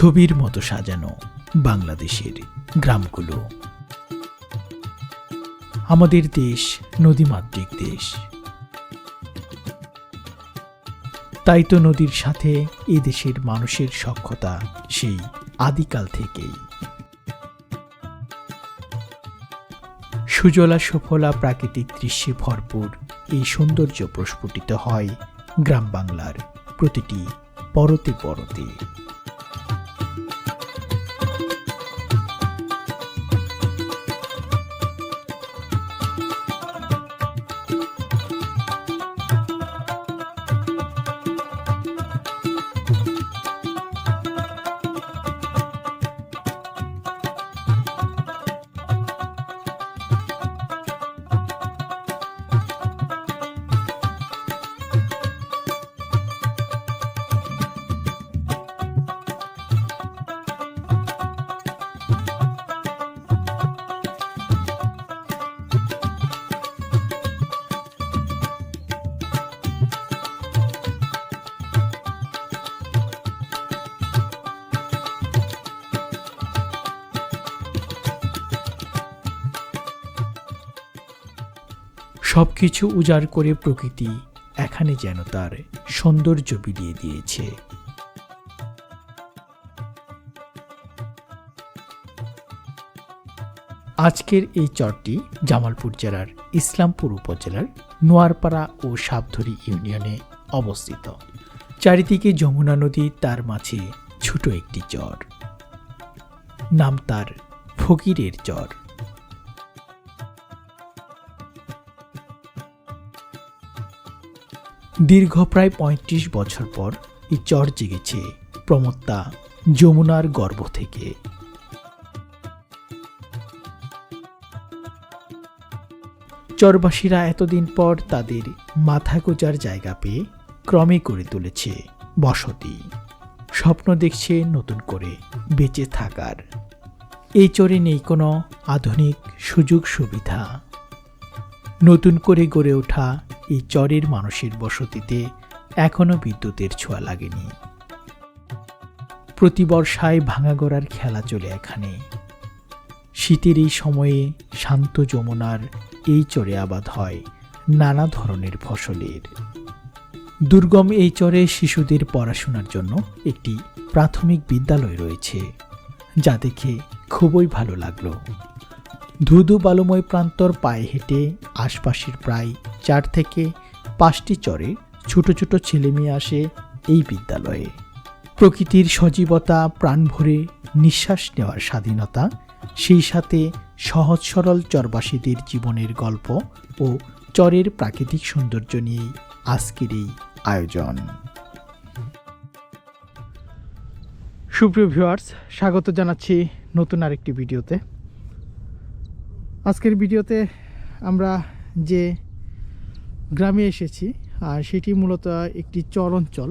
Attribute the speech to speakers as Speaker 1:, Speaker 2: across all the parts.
Speaker 1: ছবির মতো সাজানো বাংলাদেশের গ্রামগুলো। আমাদের দেশ নদীমাতৃক দেশ। তাই তো নদীর সাথে এ দেশের মানুষের সখ্যতা সেই আদিকাল থেকেই। সুজলা সুফলা প্রাকৃতিক দৃশ্যে ভরপুর এই সৌন্দর্য প্রস্ফুটিত হয় গ্রাম বাংলার প্রতিটি পরতে পরতে। সবকিছু উজাড় করে প্রকৃতি এখানে যেন তার সৌন্দর্য বিলিয়ে দিয়েছে। আজকের এই চরটি জামালপুর জেলার ইসলামপুর উপজেলার নোয়ারপাড়া ও সাবধরি ইউনিয়নে অবস্থিত। চারিদিকে যমুনা নদী, তার মাঝে ছোট একটি চর। নাম তার ফকিরের চর। দীর্ঘ প্রায় পঁয়ত্রিশ বছর পর এই চর জেগেছে প্রমত্তা যমুনার গর্ভ থেকে। চরবাসীরা এতদিন পর তাদের মাথা গোজার জায়গা পেয়ে ক্রমে করে তুলেছে বসতি। স্বপ্ন দেখছে নতুন করে বেঁচে থাকার। এই চরে নেই কোনো আধুনিক সুযোগ সুবিধা নতুন করে গড়ে ওঠা এই চরের মানুষের বসতিতে এখনও বিদ্যুতের ছোঁয়া লাগেনি। প্রতি বর্ষায় ভাঙাগড়ার খেলা চলে এখানে। শীতের এই সময়ে শান্ত যমুনার এই চরে আবাদ হয় নানা ধরনের ফসলের। দুর্গম এই চরে শিশুদের পড়াশোনার জন্য একটি প্রাথমিক বিদ্যালয় রয়েছে, যা দেখে খুবই ভালো লাগল। ধুধু বালুময় প্রান্তর পায়ে হেঁটে আশপাশের প্রায় চার থেকে পাঁচটি চরে ছোট ছোট ছেলেমেয়ে আসে এই বিদ্যালয়ে। প্রকৃতির সজীবতা প্রাণ ভরে নিঃশ্বাস নেওয়ার স্বাধীনতা, সেই সাথে সহজ সরল চরবাসীদের জীবনের গল্প ও চরের প্রাকৃতিক সৌন্দর্য নিয়েই আজকের এই আয়োজন। সুপ্রিয় ভিউয়ার্স, স্বাগত জানাচ্ছি নতুন আরেকটি ভিডিওতে। আজকের ভিডিওতে আমরা যে গ্রামে এসেছি, আর সেটি মূলত একটি চর অঞ্চল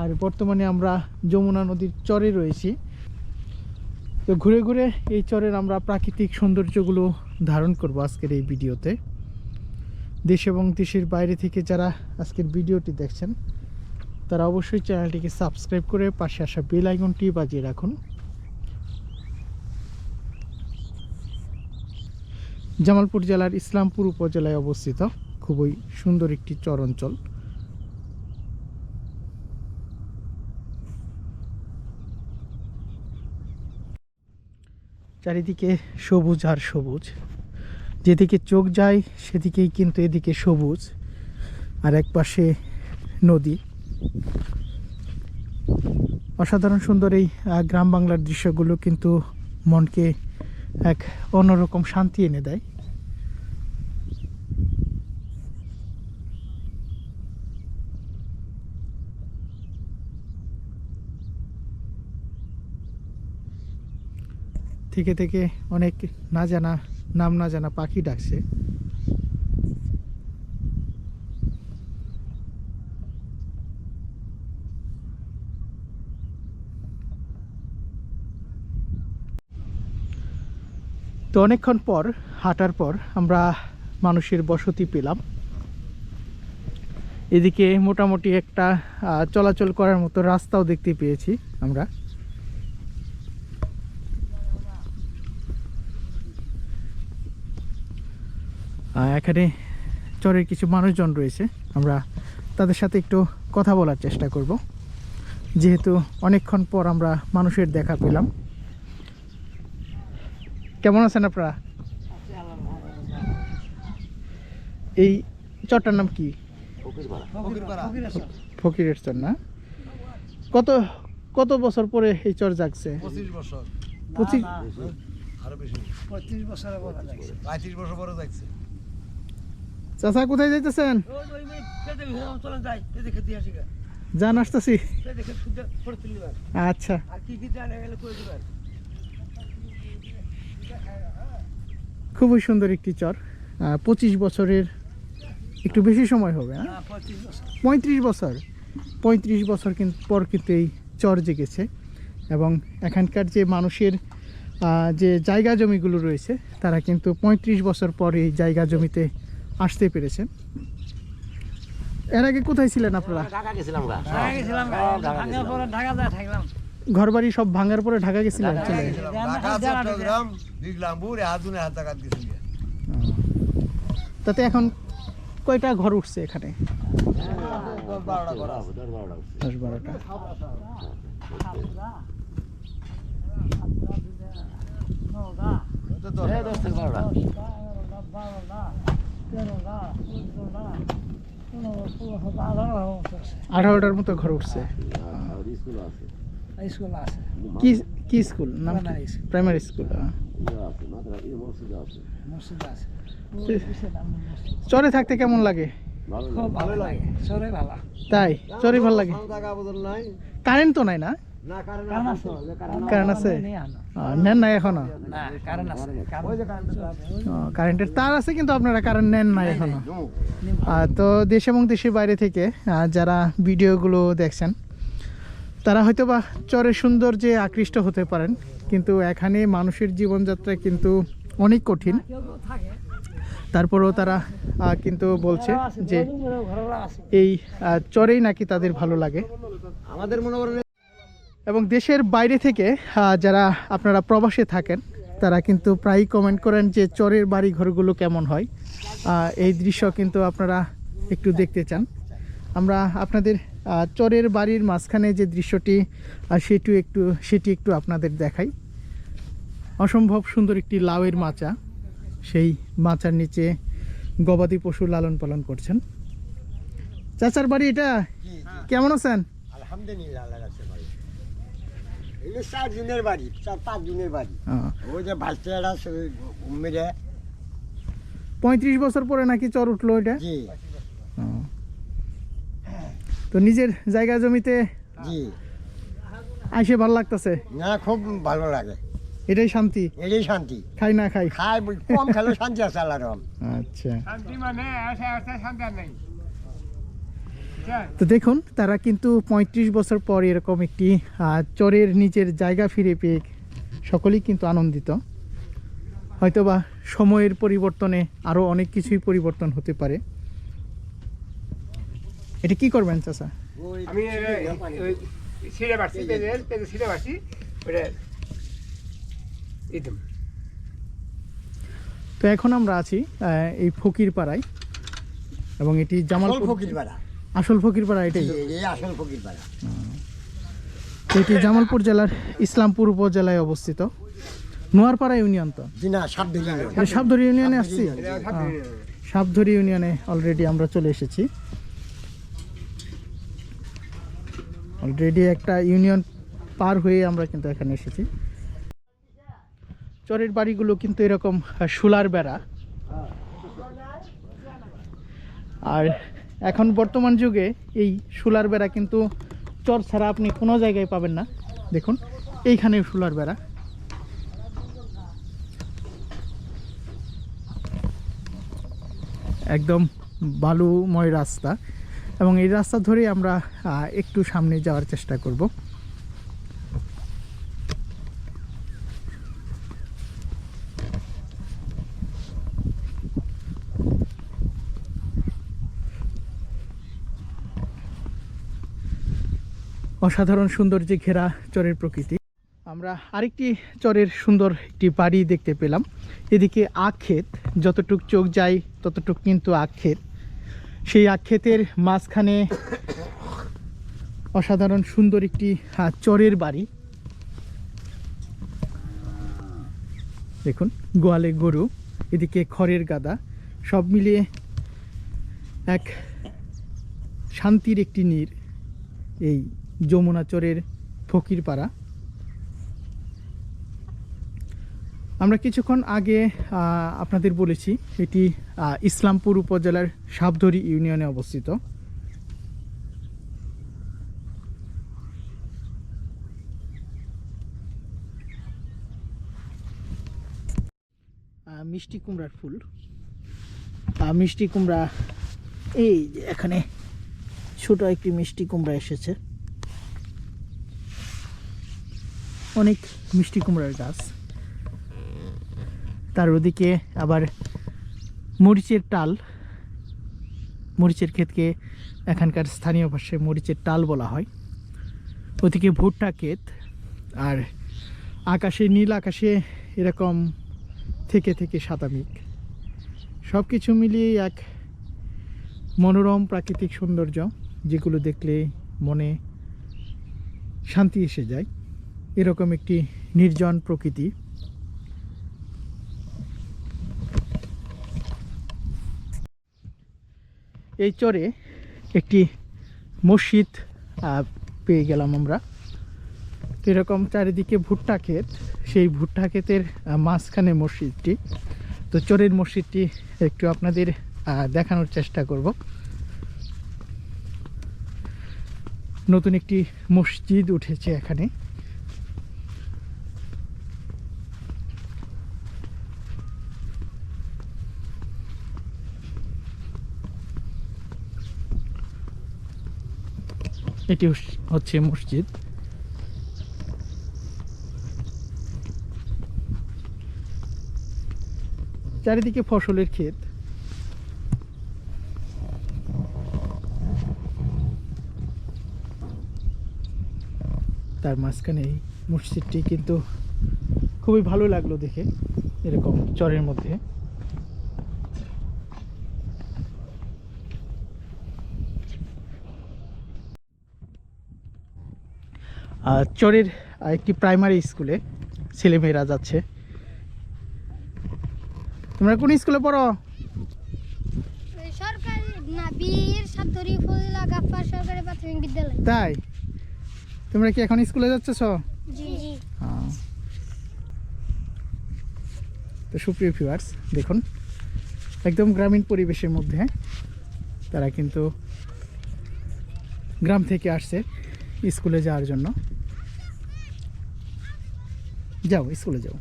Speaker 1: আর বর্তমানে আমরা যমুনা নদীর চরে রয়েছি। তো ঘুরে ঘুরে এই চরের আমরা প্রাকৃতিক সৌন্দর্যগুলো ধারণ করব আজকের এই ভিডিওতে। দেশ এবং দেশের বাইরে থেকে যারা আজকের ভিডিওটি দেখছেন, তারা অবশ্যই চ্যানেলটিকে সাবস্ক্রাইব করে পাশে আসা বেল আইকনটি বাজিয়ে রাখুন। জামালপুর জেলার ইসলামপুর উপজেলায় অবস্থিত। খুবই সুন্দর একটি চর অঞ্চল চারিদিকে সবুজ আর সবুজ। যেদিকে চোখ যায়, সেদিকেই কিন্তু এদিকে সবুজ। আর এক পাশে নদী। অসাধারণ সুন্দর এই গ্রাম বাংলার দৃশ্যগুলো কিন্তু মনকে এক অন্যরকম শান্তি এনে দেয়। থেকে থেকে অনেক না জানা, নাম না জানা পাখি ডাকছে। তো অনেকক্ষণ পর, হাঁটার পর, আমরা মানুষের বসতি পেলাম। এদিকে মোটামুটি একটা চলাচল করার মতো রাস্তাও দেখতে পেয়েছি আমরা। এখানে চরের কিছু মানুষজন রয়েছে। আমরা তাদের সাথে একটু কথা বলার চেষ্টা করব। যেহেতু অনেকক্ষণ পর আমরা মানুষের দেখা পেলাম। কেমন আছেন আপনারা? এই চরটার নাম কি? ফকিরের চর না? কত কত বছর পরে এই চর জাগছে?
Speaker 2: পঁচিশ বছর।
Speaker 1: পঁচিশ
Speaker 2: আরও
Speaker 3: পঁচিশ বছরের পরে লাগছে
Speaker 2: পঁয়ত্রিশ বছর পরে যাচ্ছে
Speaker 1: চাচা কোথায় যাইতেছেন? যান আসতেছি।
Speaker 3: তুলিবার
Speaker 1: আচ্ছা
Speaker 3: আর কি কি জানা গেলে করে দিবার
Speaker 1: খুবই সুন্দর একটি চর। পঁচিশ বছরের একটু বেশি সময় হবে হ্যাঁ?
Speaker 3: হ্যাঁ
Speaker 1: পঁয়ত্রিশ বছর। পঁয়ত্রিশ বছর। কিন্তু পর কিন্তু এই চর জেগেছে এবং এখানকার যে মানুষের যে জায়গা জমিগুলো রয়েছে তারা কিন্তু পঁয়ত্রিশ বছর পর এই জায়গা জমিতে আসতে পেরেছেন এর আগে কোথায় ছিলেন আপনারা?
Speaker 4: ঢাকা গেছিলাম
Speaker 3: ঢাকা পরে ঢাকা যায় থাকলাম
Speaker 1: ঘরবাড়ি সব ভাঙার পরে ঢাকা গেছিলেন?
Speaker 2: গেছিল।
Speaker 1: তাতে এখন কয়টা ঘর উঠছে এখানে?
Speaker 2: দশ বারোটা।
Speaker 1: আঠারোটার মতো ঘর উঠছে।
Speaker 4: আর স্কুল আছে।
Speaker 1: কি কি স্কুল নাম প্রাইমারি স্কুল চরে থাকতে কেমন লাগে?
Speaker 3: খুব ভালো লাগে। সরে ভালো।
Speaker 1: তাই? চরে ভালো লাগে? কারেন্ট তো নাই না?
Speaker 2: না কারণ
Speaker 3: কারণ আছে
Speaker 1: কারেন্ট আছে নেন নাই এখনও?
Speaker 3: না কারণ আছে।
Speaker 2: ওই যে কারেন্ট
Speaker 1: আহ, কারেন্টের তার আছে কিন্তু আপনারা কারেন্ট নেন নাই এখনও। তো দেশ এবং দেশের বাইরে থেকে যারা ভিডিওগুলো দেখছেন তারা হয়তো বা চরের সৌন্দর্যে আকৃষ্ট হতে পারেন কিন্তু এখানে মানুষের জীবনযাত্রা কিন্তু অনেক কঠিন। তারপরেও তারা কিন্তু বলছে যে এই চরেই নাকি তাদের ভালো লাগে।
Speaker 2: আমাদের মনে করেন
Speaker 1: এবং দেশের বাইরে থেকে যারা আপনারা প্রবাসে থাকেন তারা কিন্তু প্রায়ই কমেন্ট করেন যে চরের বাড়ি ঘরগুলো কেমন হয়। এই দৃশ্য কিন্তু আপনারা একটু দেখতে চান। আমরা আপনাদের চরের বাড়ির মাঝখানে যে দৃশ্যটি সেটি একটু সেটি একটু আপনাদের দেখাই। অসম্ভব সুন্দর একটি লাউয়ের মাচা। সেই মাচার নিচে গবাদি পশু লালন পালন করছেন। চাচার বাড়ি এটা? কেমন আছেন?
Speaker 5: আলহামদুলিল্লাহ চার জনের বাড়ি চার পাঁচ জনের বাড়ি। ওই যে বাচ্চারা
Speaker 1: পঁয়ত্রিশ বছর পরে নাকি চর উঠল এটা? তো নিজের জায়গা জমিতে
Speaker 5: জি।
Speaker 1: আইসে ভালো লাগতেছে?
Speaker 5: না খুব ভালো লাগে।
Speaker 1: এটাই শান্তি?
Speaker 5: এটাই শান্তি।
Speaker 1: খাই না খাই?
Speaker 5: খাই কম শান্তি আছে আল্লাহ রহম।
Speaker 1: আচ্ছা।
Speaker 3: শান্তি মানে আছে আছে শান্তি নেই।
Speaker 1: তো দেখুন তারা কিন্তু পঁয়ত্রিশ বছর পর এরকম একটি আহ, চরের নিজের জায়গা ফিরে পেয়ে সকলেই কিন্তু আনন্দিত। হয়তোবা সময়ের পরিবর্তনে আরও অনেক কিছুই পরিবর্তন হতে পারে। এটা কি করবেন চাচা?
Speaker 3: আমি ছিঁড়ে পারছি পেঁজের পেঁজে ছিঁড়ে পারছি ওটা দিতাম
Speaker 1: তো এখন আমরা আছি এই ফকির পাড়ায় এবং এটি জামালপুর
Speaker 5: ফকির পাড়া
Speaker 1: আসল ফকির পাড়া এটাই
Speaker 5: আসল ফকির পাড়া
Speaker 1: এটি জামালপুর জেলার ইসলামপুর উপজেলায় অবস্থিত নোয়ারপাড়া ইউনিয়ন তো? সাবধরি ইউনিয়নে। আসছি?
Speaker 5: সাবধরি
Speaker 1: ইউনিয়নে অলরেডি আমরা চলে এসেছি। অলরেডি একটা ইউনিয়ন পার হয়ে আমরা কিন্তু এখানে এসেছি। চরের বাড়িগুলো কিন্তু এরকম সোলার বেড়া। আর এখন বর্তমান যুগে এই সোলার বেড়া কিন্তু চর ছাড়া আপনি কোনো জায়গায় পাবেন না। দেখুন, এইখানে সোলার বেড়া। একদম বালুময় রাস্তা। এবং এই রাস্তা ধরেই আমরা একটু সামনে যাওয়ার চেষ্টা করব। অসাধারণ সৌন্দর্যে ঘেরা চরের প্রকৃতি। আমরা আরেকটি চরের সুন্দর একটি বাড়ি দেখতে পেলাম। এদিকে আখ ক্ষেত যতটুক চোখ যায় ততটুক কিন্তু আখ ক্ষেত সেই আক্ষেতের মাঝখানে অসাধারণ সুন্দর একটি চরের বাড়ি। দেখুন, গোয়ালে গরু, এদিকে খড়ের গাদা, সব মিলিয়ে এক শান্তির একটি নীর, এই যমুনা চরের ফকিরপাড়া। আমরা কিছুক্ষণ আগে আপনাদের বলেছি, এটি ইসলামপুর উপজেলার সাবধরি ইউনিয়নে অবস্থিত। মিষ্টি কুমড়ার ফুল। মিষ্টি কুমড়া, এই যে এখানে ছোট একটি মিষ্টি কুমড়া এসেছে। অনেক মিষ্টি কুমড়ার গাছ। তার ওদিকে আবার মরিচের টাল। মরিচের ক্ষেতকে এখানকার স্থানীয় ভাষায় মরিচের টাল বলা হয়। ওদিকে ভুট্টা ক্ষেত আর আকাশে, নীল আকাশে এরকম থেকে থেকে সাতামিক সব কিছু মিলিয়ে এক মনোরম প্রাকৃতিক সৌন্দর্য, যেগুলো দেখলে মনে শান্তি এসে যায়। এরকম একটি নির্জন প্রকৃতি। এই চরে একটি মসজিদ পেয়ে গেলাম আমরা। এরকম চারিদিকে ভুট্টা ক্ষেত, সেই ভুট্টা ক্ষেতের মাঝখানে মসজিদটি। তো চরের মসজিদটি একটু আপনাদের দেখানোর চেষ্টা করব। নতুন একটি মসজিদ উঠেছে এখানে। এটি হচ্ছে মসজিদ। চারিদিকে ফসলের ক্ষেত। তার মাঝখানে মসজিদটি কিন্তু খুবই ভালো লাগল দেখে, এরকম চরের মধ্যে। চরের একটি প্রাইমারি স্কুলে ছেলেমেয়েরা যাচ্ছে। তোমরা কোন স্কুলে পড়ো? তাই? তোমরা কি এখন স্কুলে যাচ্ছ?
Speaker 6: জি
Speaker 1: তো সুপ্রিয় ভিউয়ার্স দেখুন একদম গ্রামীণ পরিবেশের মধ্যে তারা কিন্তু গ্রাম থেকে আসছে স্কুলে যাওয়ার জন্য। যাও, স্কুলে যাও।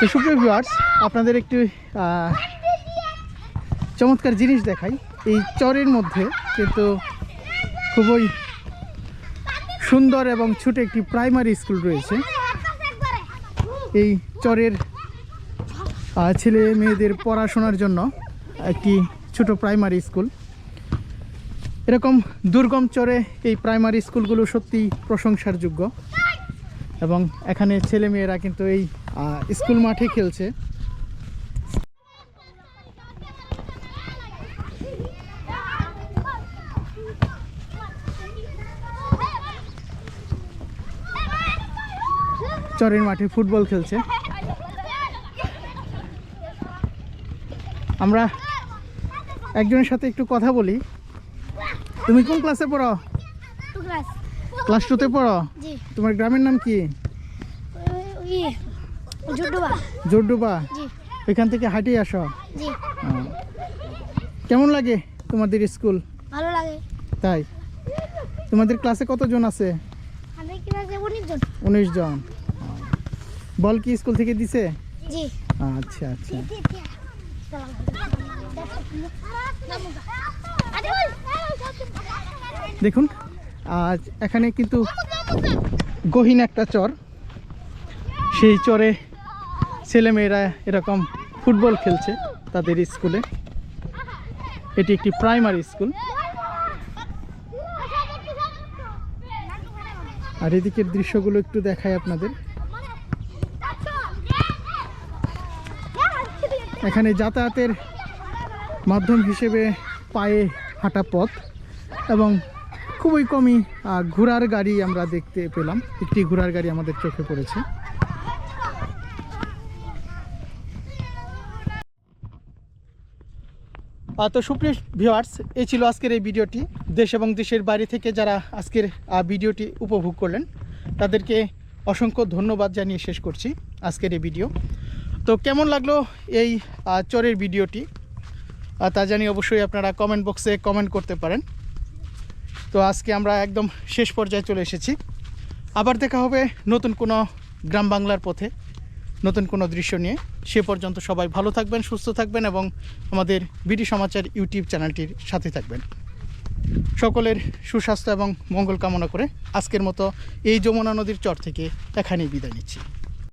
Speaker 1: তো সুপ্রিয় ভিউয়ার্স আপনাদের একটু চমৎকার জিনিস দেখাই। এই চরের মধ্যে কিন্তু খুবই সুন্দর এবং ছোট একটি প্রাইমারি স্কুল রয়েছে। এই চরের ছেলে মেয়েদের পড়াশোনার জন্য একটি ছোট প্রাইমারি স্কুল এরকম দুর্গম চরে এই প্রাইমারি স্কুলগুলো সত্যি প্রশংসার যোগ্য এবং এখানে ছেলে মেয়েরা কিন্তু এই স্কুল মাঠে খেলছে। চরের মাঠে ফুটবল খেলছে। আমরা একজনের সাথে একটু কথা বলি। তুমি কোন ক্লাসে পড়ো?
Speaker 6: ক্লাস
Speaker 1: টুতে পড়ো? তোমার গ্রামের নাম কি?
Speaker 6: ইয়ে
Speaker 1: জোরডুবা এখান থেকে হাঁটিয়ে আসো। কেমন লাগে তোমাদের স্কুল?
Speaker 6: ভালো লাগে।
Speaker 1: তাই? তোমাদের ক্লাসে কতজন আছে?
Speaker 6: উনিশ জন।
Speaker 1: বল কি স্কুল থেকে দিছে? আচ্ছা আচ্ছা। দেখুন, আজ এখানে কিন্তু গহীন একটা চর। সেই চরে ছেলেমেয়েরা এরকম ফুটবল খেলছে তাদের স্কুলে। এটি একটি প্রাইমারি স্কুল। আর এদিকের দৃশ্যগুলো একটু দেখায় আপনাদের। এখানে যাতায়াতের মাধ্যম হিসেবে পায়ে হাঁটা পথ এবং খুবই কমই ঘোড়ার গাড়ি আমরা দেখতে পেলাম। একটি ঘোড়ার গাড়ি আমাদের চোখে পড়েছে। তো সুপ্রিয় ভিউয়ার্স এই ছিল আজকের এই ভিডিওটি। দেশ এবং দেশের বাইরে থেকে যারা আজকের ভিডিওটি উপভোগ করলেন, তাদেরকে অসংখ্য ধন্যবাদ জানিয়ে শেষ করছি আজকের এই ভিডিও। তো কেমন লাগল এই চরের ভিডিওটি? তা জানি অবশ্যই আপনারা কমেন্ট বক্সে কমেন্ট করতে পারেন। তো আজকে আমরা একদম শেষ পর্যায়ে চলে এসেছি। আবার দেখা হবে নতুন কোনো গ্রাম বাংলার পথে, নতুন কোনো দৃশ্য নিয়ে। সে পর্যন্ত সবাই ভালো থাকবেন, সুস্থ থাকবেন এবং আমাদের বিডি সমাচার ইউটিউব চ্যানেলটির সাথে থাকবেন। সকলের সুস্বাস্থ্য এবং মঙ্গল কামনা করে আজকের মতো এই যমুনা নদীর চর থেকে এখানেই বিদায় নিচ্ছি।